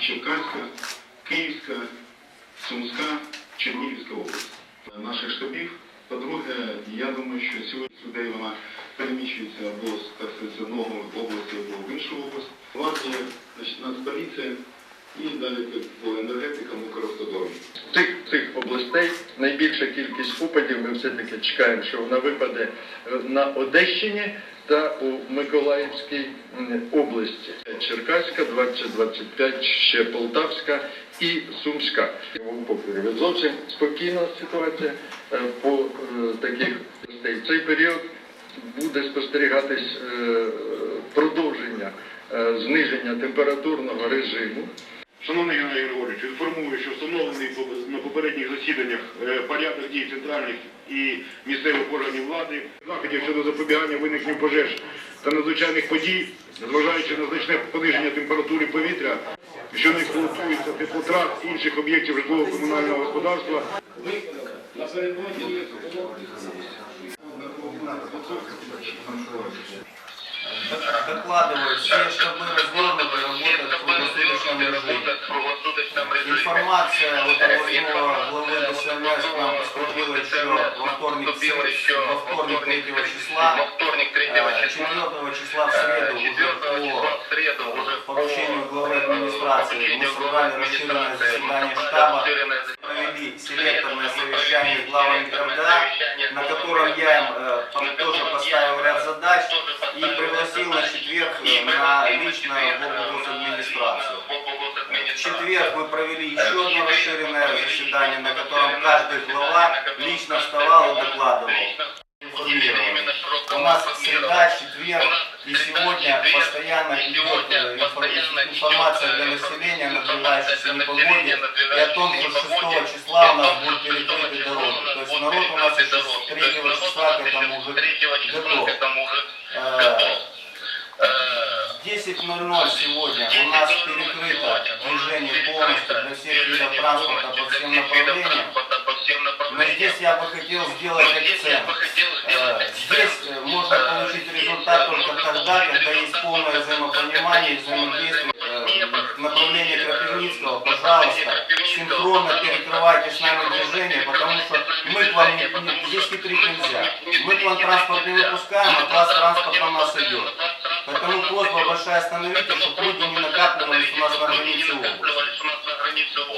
Черкаська, Київська, Сумська, Чернігівська область. Наших штабів. По-друге, я думаю, що сьогодні людей вона переміщується або так сказати, з одного області або в іншу область. Значить, Нацполіція і далі по енергетикам Укравтодором. Цих, цих областей найбільша кількість опадів ми все-таки чекаємо, що вона випаде е, на Одещині та у Миколаївській області. Черкаська, 20-25, ще Полтавська і Сумська. Зовсім спокійна ситуація е, по е, таких. В цей період буде спостерігатись е, продовження зниження температурного режиму. Шановний Геннадій Григорович, інформую, що встановлений по- на попередніх засіданнях е, порядок дій центральних і місцевих органів влади, заходів щодо запобігання виникнення пожеж та надзвичайних подій, зважаючи на значне пониження температури повітря, що не експлуатується теплотрас інших об'єктів житлово-комунального господарства, Докладываю, все штабы развернуты, работают в круглосуточном режиме. Информация от областного главы ДСНС к нам поступила еще во вторник, во вторник 3 числа. Во вторник 3 Э, числа. 4 числа в среду уже 4 числа по в среду уже поручению главы администрации мы собрали расширенное заседание штаба, провели селекторное совещание с главами РДА, на котором я им э, тоже поставил ряд задач и пригласил на четверг э, на лично в администрацию. В четверг мы провели еще одно расширенное заседание, на котором каждый глава лично вставал и докладывал. информировал. У нас среда, четверг и сегодня постоянно идет э, инфо- информация для населения о надвигающейся непогоде и о том, что 6 числа у нас будут перекрыты дороги. То есть народ у нас уже с 3 числа к этому уже готов. 10.00 сегодня у нас перекрыто движение полностью для всех видов транспорта по всем направлениям. Но здесь я бы хотел сделать акцент. Э, Здесь э, можно получить результат только тогда, когда есть полное взаимопонимание и взаимодействие. Э, В направлении Крапивницкого, пожалуйста, синхронно перекрывайте с нами движение, потому что мы к вам не, не- здесь хитрить нельзя. Мы к вам транспорт не выпускаем, а класс транспорт на нас идет. Поэтому просьба большая остановиться, чтобы люди не накапливались у нас на границе области.